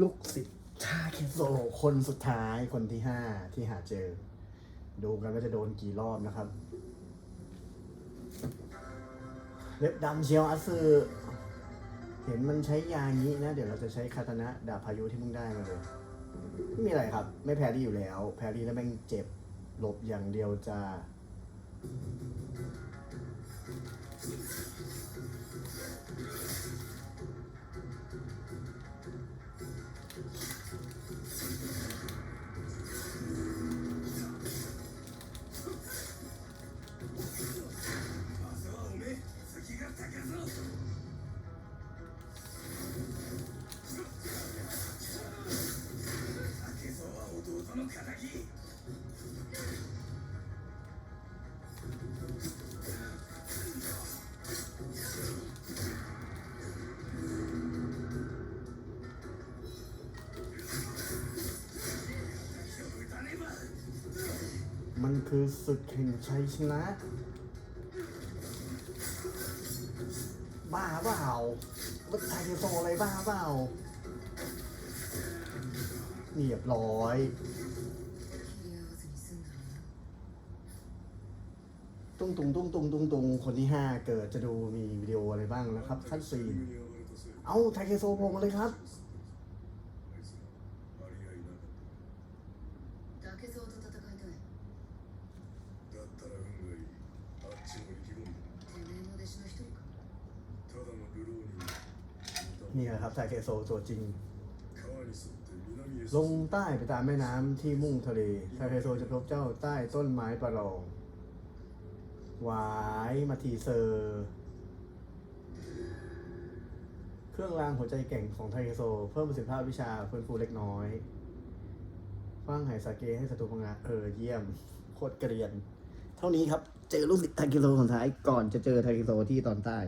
ลูกศิษย์ชาเคโซคนสุดท้ายคนที่ห้าที่หาเจอ ดูกันว่าจะโดนกี่รอบนะครับ เล็บดำเชียวอัตสึเห็นมันใช้ยางี้นะ เดี๋ยวเราจะใช้คาตนะดาบพายุที่เพิ่งได้มาเลยไม่มีอะไรครับ ไม่แพรี่อยู่แล้ว แพรรี่แล้วแม่งเจ็บหลบอย่างเดียวจะ มันคือศึกแห่งชัยชนะ บ้าเปล่ามันไทยโซอะไรบ้าเปล่าเรียบร้อย ตุ้งตุงตุ้งตุงตุ้งตุงคนที่ห้าเกิดจะดูมีวิดีโออะไรบ้างนะครับ คัดซีนเอาไทเคโซโผมเลยครับ นี่แะครับไทเกโซตัวจริง ลงใต้ไปตามแม่น้ำที่มุ่งทะเลไทเกโซจะพบเจ้าใต้ต้นไม้ประหลองหวายมาทีเซอร์ เครื่องรางหัวใจแก่งของไทเกโซ เพิ่มประสิทธิภาพวิชาเฟื้นฟูเล็กน้อยฟัางหายสาเกให้ศัตรูพังงาเออเยี่ยม โคตรเกรียน เท่านี้ครับ เจอลูกศิษย์ไทเกโซของท้ายก่อนจะเจอไทเกโซที่ตอนใต้